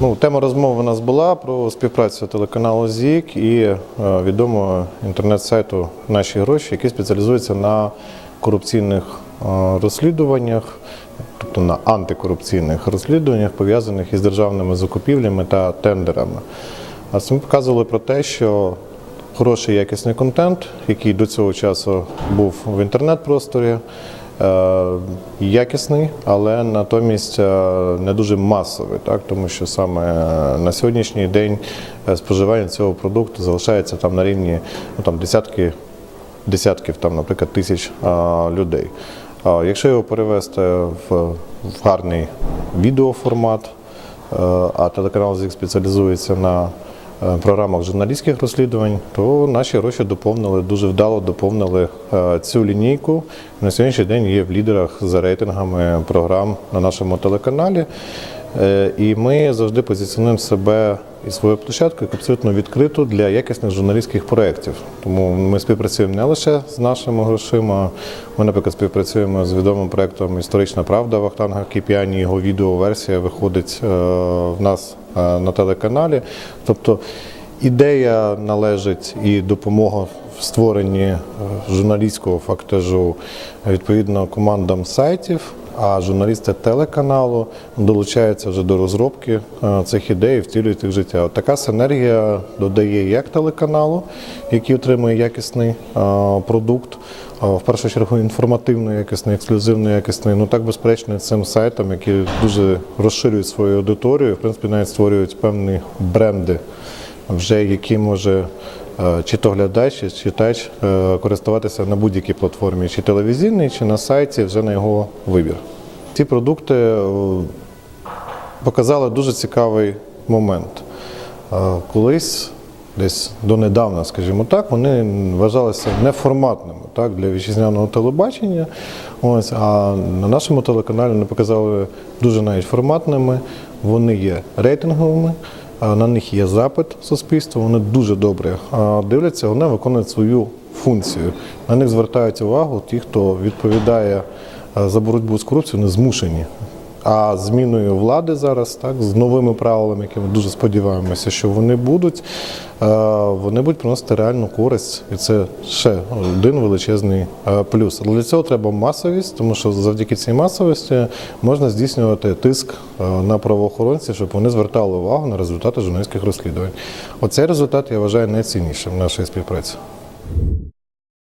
Ну, тема розмови у нас була про співпрацю телеканалу ЗІК і е, відомого інтернет-сайту Наші гроші, який спеціалізується на корупційних е, розслідуваннях, тобто на антикорупційних розслідуваннях, пов'язаних із державними закупівлями та тендерами. А це ми показували про те, що хороший якісний контент, який до цього часу був в інтернет-просторі. Е, Якісний, але натомість е, не дуже масовий, так тому що саме е, на сьогоднішній день споживання цього продукту залишається там на рівні ну, там, десятки, десятків, там, наприклад, тисяч людей. Якщо його перевести в, в гарний відеоформат, а телеканал ЗІК спеціалізується на програмах журналістських розслідувань, то наші гроші доповнили, дуже вдало доповнили е, цю лінійку. На сьогоднішній день є в лідерах за рейтингами програм на нашому телеканалі. Е, І ми завжди позиціонуємо себе і свою площадку як абсолютно відкриту для якісних журналістських проєктів. Тому ми співпрацюємо не лише з нашими грошима. Ми, наприклад, співпрацюємо з відомим проєктом Історична правда Вахтанга Кіп'яні. Його відеоверсія виходить е, в нас е, на телеканалі. Тобто ідея належить і допомога в створенні журналістського фактажу відповідно командам сайтів. А журналісти телеканалу долучаються вже до розробки е, цих ідей і втілюють їх в життя. От така синергія додає як телеканалу, який отримує якісний е, продукт, е, в першу чергу інформативно якісний, ексклюзивно якісний. Ну так безперечно цим сайтам, які дуже розширюють свою аудиторію, в принципі, навіть створюють певні бренди, вже які може чи то глядач, чи читач е, користуватися на будь-якій платформі, чи телевізійній, чи на сайті, вже на його вибір. Ці продукти е, показали дуже цікавий момент. Е, Колись, десь донедавна, скажімо так, вони вважалися неформатними так, для вітчизняного телебачення. Ось, а на нашому телеканалі вони показали дуже навіть форматними. Вони є рейтинговими. На них є запит суспільства, вони дуже добре дивляться, вони виконують свою функцію. На них звертають увагу ті, хто відповідає за боротьбу з корупцією, вони змушені. А зміною влади зараз, так, з новими правилами, які ми дуже сподіваємося, що вони будуть, е, вони будуть приносити реальну користь, і це ще один величезний е, плюс. Але для цього треба масовість, тому що завдяки цій масовості можна здійснювати тиск е, на правоохоронців, щоб вони звертали увагу на результати журналістських розслідувань. Оцей результат я вважаю найціннішим в нашій співпраці.